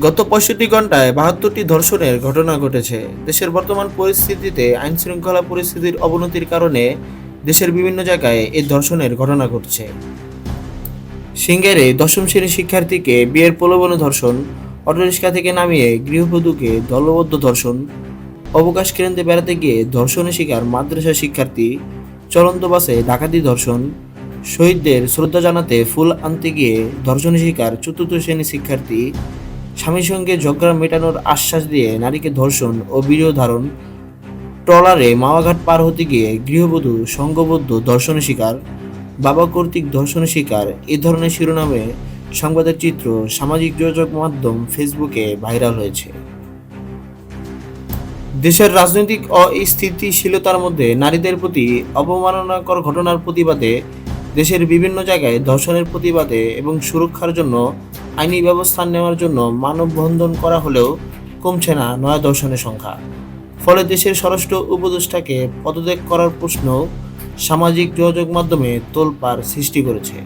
গত পঁয়ষট্টি ঘন্টায় বাহাত্তরটি ধর্ষণের ঘটনা ঘটেছে। দেশের বর্তমান পরিস্থিতিতে আইন শৃঙ্খলা পরিস্থিতির অবনতির কারণে দেশের বিভিন্ন জায়গায় এই ধর্ষণের ঘটনা ঘটছে। সিঙ্গারে দশম শ্রেণির শিক্ষার্থীকে বিয়ের প্রলোভনে ধর্ষণ অটোরিক্সা থেকে নামিয়ে গৃহবধূকে দলবদ্ধ ধর্ষণ, অবকাশ কেন্দ্রে বেড়াতে গিয়ে ধর্ষণের শিকার মাদ্রাসা শিক্ষার্থী, চলন্ত বাসে ডাকাতি ধর্ষণ, শহীদদের শ্রদ্ধা জানাতে ফুল আনতে গিয়ে ধর্ষণের শিকার চতুর্থ শ্রেণির শিক্ষার্থী স্বামীর সঙ্গে ঝগড়া মেটানোর আশ্বাস দিয়ে নারীকে ধর্ষণ ও ভিডিও ধারণ ট্রলারে মাওয়াঘাট পার হতে গিয়ে গৃহবধূ সংঘবদ্ধ ধর্ষণের শিকার, বাবা কর্তৃক ধর্ষণের শিকার এই ধরনের শিরোনামে সংবাদের চিত্র সামাজিক যোগাযোগ মাধ্যম ফেসবুকে ভাইরাল হয়েছে। দেশের রাজনৈতিক অস্থিতিশীলতার মধ্যে নারীদের প্রতি অবমাননাকর ঘটনার প্রতিবাদে দেশের বিভিন্ন জায়গায় ধর্ষণের প্রতিবাদে এবং সুরক্ষার জন্য আইনি ব্যবস্থা নেওয়ার জন্য মানববন্ধন করা হলেও কমছে না নয়া দর্শনের সংখ্যা। ফলে দেশের স্বরাষ্ট্র উপদেষ্টাকে পদত্যাগ করার প্রশ্ন সামাজিক যোগাযোগ মাধ্যমে তোলপাড় সৃষ্টি করেছে।